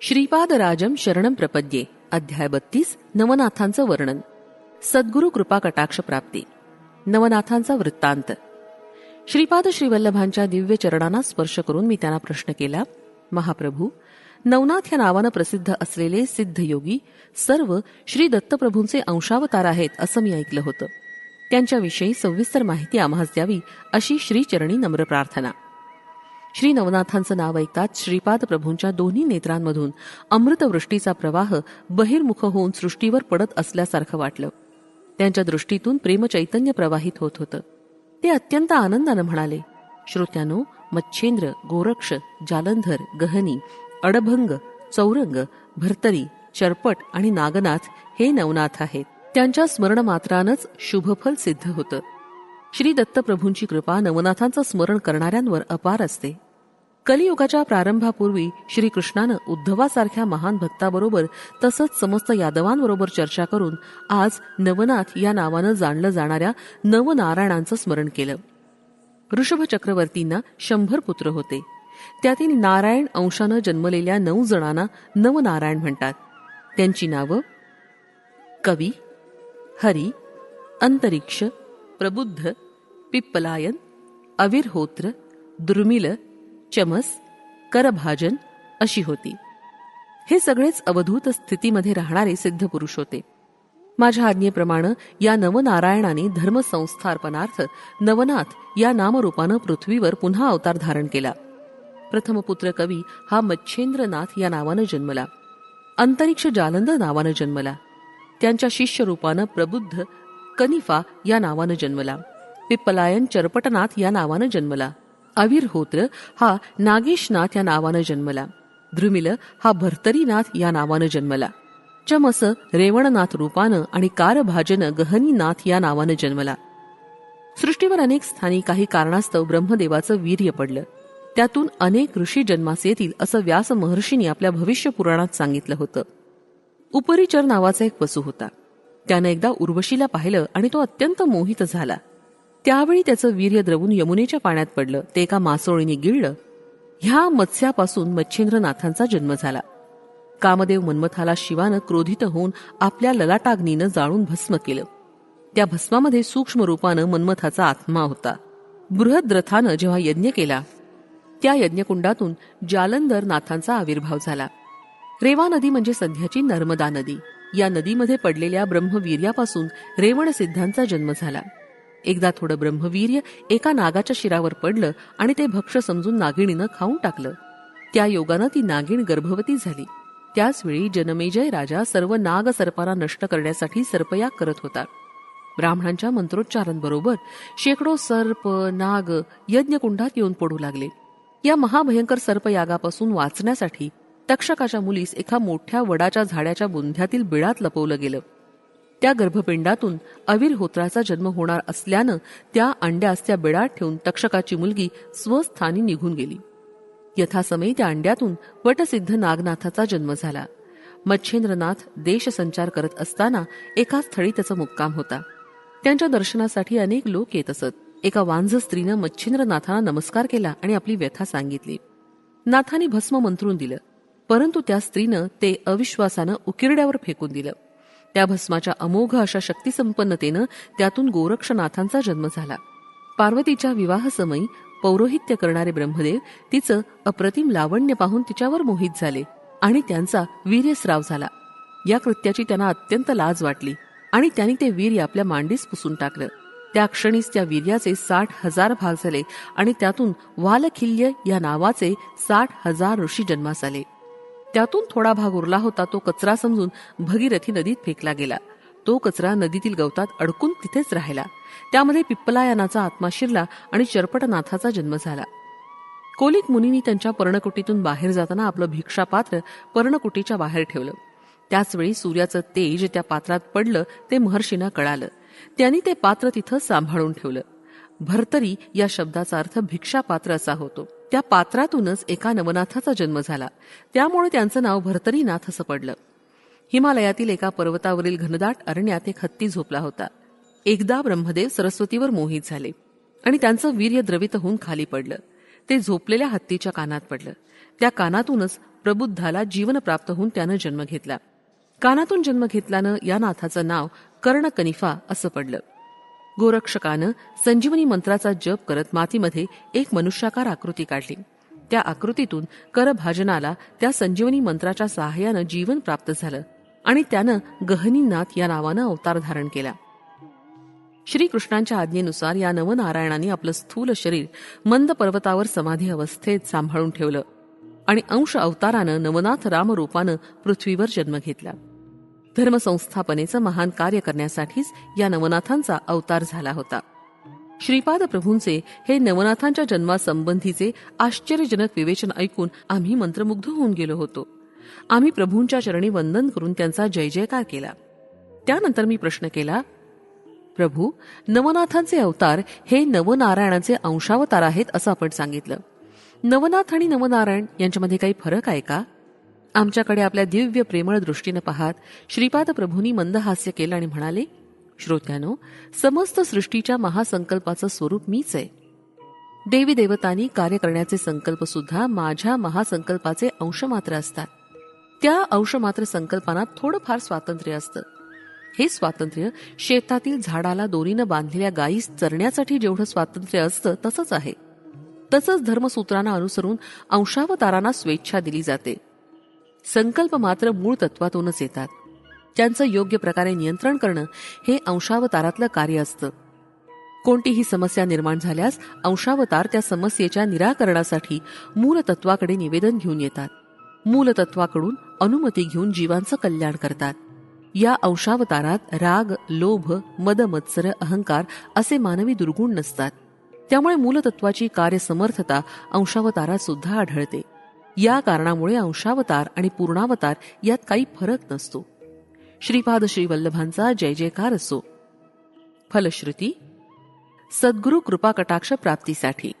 श्रीपादराजम शरणम प्रपद्ये. अध्याय बत्तीस नवनाथांचं वर्णन. सद्गुरु कृपा कटाक्ष प्राप्ती. नवनाथांचा वृत्तांत. श्रीपाद श्रीवल्लभांच्या दिव्य चरणांना स्पर्श करून मी त्यांना प्रश्न केला महाप्रभू नवनाथ या नावानं प्रसिद्ध असलेले सिद्ध योगी सर्व श्री दत्तप्रभूंचे अंशावतार आहेत असं मी ऐकलं होतं. त्यांच्याविषयी सविस्तर माहिती आम्हास द्यावी अशी श्रीचरणी नम्र प्रार्थना. श्री नवनाथांचं नाव ऐकताच श्रीपाद प्रभूंच्या दोन्ही नेत्रांमधून अमृतवृष्टीचा प्रवाह बहिर्मुख होऊन सृष्टीवर पडत असल्यासारखं वाटलं. त्यांच्या दृष्टीतून प्रेमचैतन्य प्रवाहित होत होतं. ते अत्यंत आनंदानं म्हणाले श्रोत्यानो मच्छेंद्र गोरक्ष जालंधर गहनी अडभंग चौरंग भर्तरी चरपट आणि नागनाथ हे नवनाथ आहेत. त्यांच्या स्मरणमात्रानंच शुभफल सिद्ध होतं. श्री दत्तप्रभूंची कृपा नवनाथांचं स्मरण करणाऱ्यांवर अपार असते. कलियुगाच्या प्रारंभापूर्वी श्रीकृष्णानं उद्धवासारख्या महान भक्ताबरोबर तसंच समस्त यादवांबरोबर चर्चा करून आज नवनाथ या नावानं जाणलं जाणाऱ्या नवनारायणांचं स्मरण केलं. ऋषभ चक्रवर्तींना शंभर पुत्र होते. त्यातील नारायण अंशानं जन्मलेल्या नऊ जणांना नवनारायण म्हणतात. त्यांची नावं कवी हरी अंतरिक्ष प्रबुद्ध पिप्पलायन अविरहोत्र दुर्मिल चमस करभाजन अशी होती. हे सगळेच अवधूत स्थितीमध्ये राहणारे सिद्ध पुरुष होते. माझ्या आज्ञेप्रमाणे या नवनारायणाने धर्मसंस्थार्पणार्थ नवनाथ या नामरूपानं पृथ्वीवर पुन्हा अवतार धारण केला. प्रथम पुत्र कवी हा मच्छेंद्रनाथ या नावानं जन्मला. अंतरिक्ष जालंद नावानं जन्मला. त्यांच्या शिष्य रूपानं प्रबुद्ध कनिफा या नावानं जन्मला. पिप्पलायन चरपटनाथ या नावानं जन्मला. अविरहोत्र हा नागेशनाथ या नावानं जन्मला. ध्रुमिल हा भर्तरीनाथ या नावानं जन्मला. चमस रेवणनाथ रूपानं आणि कारभाजन गहनीनाथ या नावानं जन्मला. सृष्टीवर अनेक स्थानी काही कारणास्तव ब्रह्मदेवाचं वीर्य पडलं. त्यातून अनेक ऋषी जन्मास येतील असं व्यास महर्षींनी आपल्या भविष्य पुराणात सांगितलं होतं. उपरिचर नावाचा एक पशु होता. त्यानं एकदा उर्वशीला पाहिलं आणि तो अत्यंत मोहित झाला. त्यावेळी त्याचं वीर्य द्रवून यमुनेच्या पाण्यात पडलं. ते एका मासोळीने गिळलं. ह्या मत्स्यापासून मच्छिंद्रनाथांचा जन्म झाला. कामदेव मन्मथाला शिवानं क्रोधित होऊन आपल्या ललाटाग्नीनं जाळून भस्म केलं. त्या भस्मामध्ये सूक्ष्म रूपानं मन्मथाचा आत्मा होता. बृहद्रथानं जेव्हा यज्ञ केला त्या यज्ञकुंडातून जालंधर नाथांचा आविर्भाव झाला. रेवा नदी म्हणजे सध्याची नर्मदा नदी. या नदीमध्ये पडलेल्या ब्रह्मवीर्यापासून रेवण सिद्धांचा जन्म झाला. एकदा थोडं ब्रह्मवीर्य एका नागाच्या शिरावर पडलं आणि ते भक्ष समजून नागिणीनं खाऊन टाकलं. त्या योगानं ती नागिण गर्भवती झाली. त्याचवेळी जनमेजय राजा सर्व नाग सर्पांना नष्ट करण्यासाठी सर्पयाग करत होता. ब्राह्मणांच्या मंत्रोच्चारांबरोबर शेकडो सर्प नाग यज्ञकुंडात येऊन पडू लागले. या महाभयंकर सर्पयागापासून वाचण्यासाठी तक्षकाच्या मुलीस एका मोठ्या वडाच्या झाडाच्या बुंध्यातील बिळात लपवलं गेलं. त्या गर्भपिंडातून अविरहोत्राचा जन्म होणार असल्यानं त्या अंड्यास त्या बिळात ठेवून तक्षकाची मुलगी स्वस्थानी निघून गेली. यथासमयी त्या अंड्यातून वटसिद्ध नागनाथाचा जन्म झाला. मच्छेंद्रनाथ देशसंचार करत असताना एका स्थळी त्याचा मुक्काम होता. त्यांच्या दर्शनासाठी अनेक लोक येत असत. एका वांझ स्त्रीनं मच्छिंद्रनाथांना नमस्कार केला आणि आपली व्यथा सांगितली. नाथाने भस्म मंत्रून दिलं. परंतु त्या स्त्रीनं ते अविश्वासानं उकिरड्यावर फेकून दिलं. त्या भस्माच्या अमोघ अशा शक्तिसंपन्नतेनं त्यातून गोरक्षनाथांचा जन्म झाला. पार्वतीच्या विवाहसमयी पौरोहित्य करणारे ब्रह्मदेव तिचं अप्रतिम लावण्य पाहून तिच्यावर मोहित झाले आणि त्यांचा वीर्यस्राव झाला. या कृत्याची त्यांना अत्यंत लाज वाटली आणि त्यांनी ते वीर्य आपल्या मांडीस पुसून टाकलं. त्या क्षणीच त्या वीर्याचे साठ हजार भाग झाले आणि त्यातून वालखिल्य या नावाचे साठ हजार ऋषी जन्मास आले. त्यातून थोडा भाग उरला होता तो कचरा समजून भगीरथी नदीत फेकला गेला. तो कचरा नदीतील गवतात अडकून तिथेच राहिला. त्यामध्ये पिप्पलायनाचा आत्मा शिरला आणि चरपटनाथाचा जन्म झाला. कोलिक मुनींनी त्यांच्या पर्णकुटीतून बाहेर जाताना आपलं भिक्षापात्र पर्णकुटीच्या बाहेर ठेवलं. त्याचवेळी सूर्याचं तेज त्या पात्रात पडलं ते महर्षींना कळालं. त्यांनी ते पात्र तिथं सांभाळून ठेवलं. भरतरी या शब्दाचा अर्थ भिक्षापात्र असा होतो. त्या पात्रातूनच एका नवनाथाचा जन्म झाला. त्यामुळे त्यांचं नाव भरतरीनाथ असं पडलं. हिमालयातील एका पर्वतावरील घनदाट अरण्यात एक हत्ती झोपला होता. एकदा ब्रह्मदेव सरस्वतीवर मोहित झाले आणि त्यांचं वीर्य द्रवित होऊन खाली पडलं. ते झोपलेल्या हत्तीच्या कानात पडलं. त्या कानातूनच प्रबुद्धाला जीवन प्राप्त होऊन त्यानं जन्म घेतला. कानातून जन्म घेतल्यानं या नाथाचं नाव कर्णकनिफा असं पडलं. गोरक्षकानं संजीवनी मंत्राचा जप करत मातीमध्ये एक मनुष्याकार आकृती काढली. त्या आकृतीतून करभाजनाला त्या संजीवनी मंत्राच्या सहाय्यानं जीवन प्राप्त झालं आणि त्यानं गहनीनाथ या नावानं अवतार धारण केला. श्रीकृष्णांच्या आज्ञेनुसार या नवनारायणाने आपलं स्थूल शरीर मंद पर्वतावर समाधी अवस्थेत सांभाळून ठेवलं आणि अंश अवतारानं नवनाथ रामरूपानं पृथ्वीवर जन्म घेतला. धर्मसंस्थापनेचं महान कार्य करण्यासाठीच या नवनाथांचा अवतार झाला होता. श्रीपाद प्रभूंचे हे नवनाथांच्या जन्मासंबंधीचे आश्चर्यजनक विवेचन ऐकून आम्ही मंत्रमुग्ध होऊन गेलो होतो. आम्ही प्रभूंच्या चरणी वंदन करून त्यांचा जय जयकार केला. त्यानंतर मी प्रश्न केला प्रभू नवनाथांचे अवतार हे नवनारायणाचे अंशावतार आहेत असं आपण सांगितलं. नवनाथ आणि नवनारायण यांच्यामध्ये काही फरक आहे का? आमच्याकडे आपल्या दिव्य प्रेमळ दृष्टीनं पाहत श्रीपाद प्रभूंनी मंदहास्य केलं आणि म्हणाले श्रोत्यानो समस्त सृष्टीच्या महासंकल्पाचं स्वरूप मीच आहे. देवी देवतांनी कार्य करण्याचे संकल्प सुद्धा माझ्या महासंकल्पाचे अंश मात्र असतात. त्या अंशमात्र संकल्पना थोडंफार स्वातंत्र्य असतं. हे स्वातंत्र्य शेतातील झाडाला दोरीनं बांधलेल्या गायीस चरण्यासाठी जेवढं स्वातंत्र्य असतं तसंच आहे. तसंच धर्मसूत्रांना अनुसरून अंशावतारांना स्वेच्छा दिली जाते. संकल्प मात्र मूळ तत्वातूनच येतात. त्यांचं योग्य प्रकारे नियंत्रण करणं हे अंशावतारातलं कार्य असतं. कोणतीही समस्या निर्माण झाल्यास अंशावतार त्या समस्येच्या निराकरणासाठी मूलतत्वाकडे निवेदन घेऊन येतात. मूलतत्वाकडून अनुमती घेऊन जीवांचं कल्याण करतात. या अंशावतारात राग लोभ मद मत्सर अहंकार असे मानवी दुर्गुण नसतात. त्यामुळे मूलतत्वाची कार्यसमर्थता अंशावतारात सुद्धा आढळते. या कारणामुळे अंशावतार आणि पूर्णावतार यात काही फरक नसतो. श्रीपाद श्रीवल्लभांचा जय जयकार असो. फलश्रुती सद्गुरु कृपा कटाक्ष प्राप्तीसाठी.